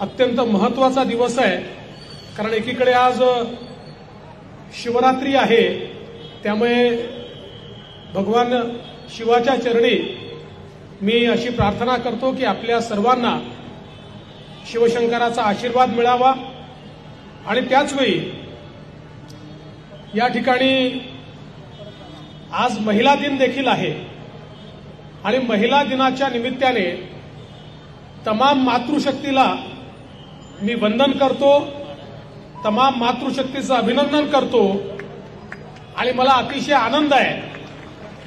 अत्यंत महत्त्वाचा दिवस आहे. कारण एकीकडे आज शिवरात्री आहे. त्यामुळे भगवान शिवाच्या चरणी मी अशी प्रार्थना करतो की आपल्या सर्वांना शिवशंकराचा आशीर्वाद मिळावा. आणि त्याचवेळी या ठिकाणी आज महिला दिन देखील आहे. आणि महिला दिनाच्या निमित्ताने तमाम मातृशक्तीला मी वंदन करतो तमाम मातृशक्तीचं अभिनंदन करतो आणि मला अतिशय आनंद आहे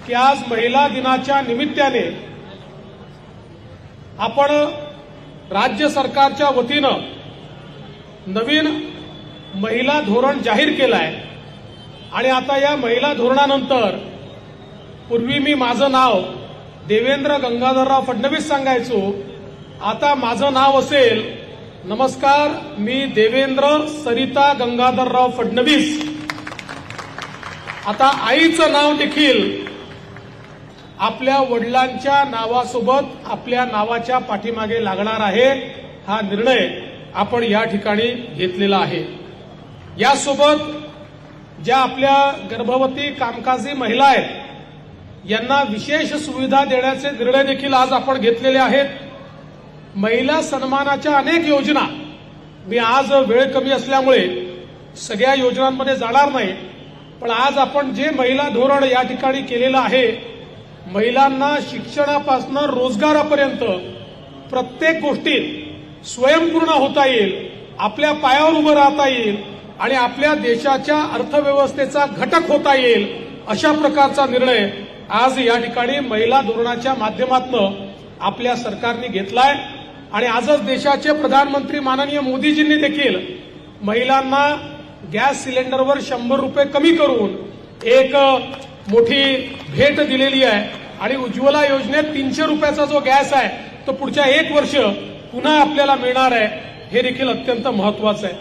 की आज महिला दिनाच्या निमित्ताने आपण राज्य सरकारच्या वतीनं नवीन महिला धोरण जाहीर केलं आहे आणि आता या महिला धोरणानंतर पूर्वी मी माझं नाव देवेंद्र गंगाधरराव फडणवीस सांगायचो आता माझं नाव असेल नमस्कार मी देवेंद्र सरिता गंगाधरराव फडणवीस. आता आईचं नाव देखील आपल्या वडिलांच्या नावासोबत आपल्या नावाच्या पाठीमागे लागणार आहे हा निर्णय आपण या ठिकाणी घेतलेला आहे. यासोबत ज्या आपल्या गर्भवती कामकाजी महिला आहेत यांना विशेष सुविधा देण्याचे निर्णय देखील आज आपण घेतलेले आहेत. महिला सन्मानाच्या अनेक योजना. मी आज वेळ कमी असल्यामुळे सगळ्या योजनांमध्ये जाणार नाही पण आज आपण जे महिला धोरण या ठिकाणी केलेलं आहे महिलांना शिक्षणापासून रोजगारापर्यंत प्रत्येक गोष्टीत स्वयंपूर्ण होता येईल आपल्या पायावर उभं राहता येईल आणि आपल्या देशाच्या अर्थव्यवस्थेचा घटक होता येईल अशा प्रकारचा निर्णय आज या ठिकाणी महिला धोरणाच्या माध्यमातून आपल्या सरकारने घेतलाय. आणि आजच देशाचे प्रधानमंत्री माननीय मोदीजींनी देखील महिलांना गॅस सिलेंडरवर शंभर रुपये कमी करून एक मोठी भेट दिलेली आहे. आणि उज्ज्वला योजनेत तीनशे रुपयाचा जो गॅस आहे तो पुढच्या एक वर्ष पुन्हा आपल्याला मिळणार आहे हे देखील अत्यंत महत्वाचं आहे.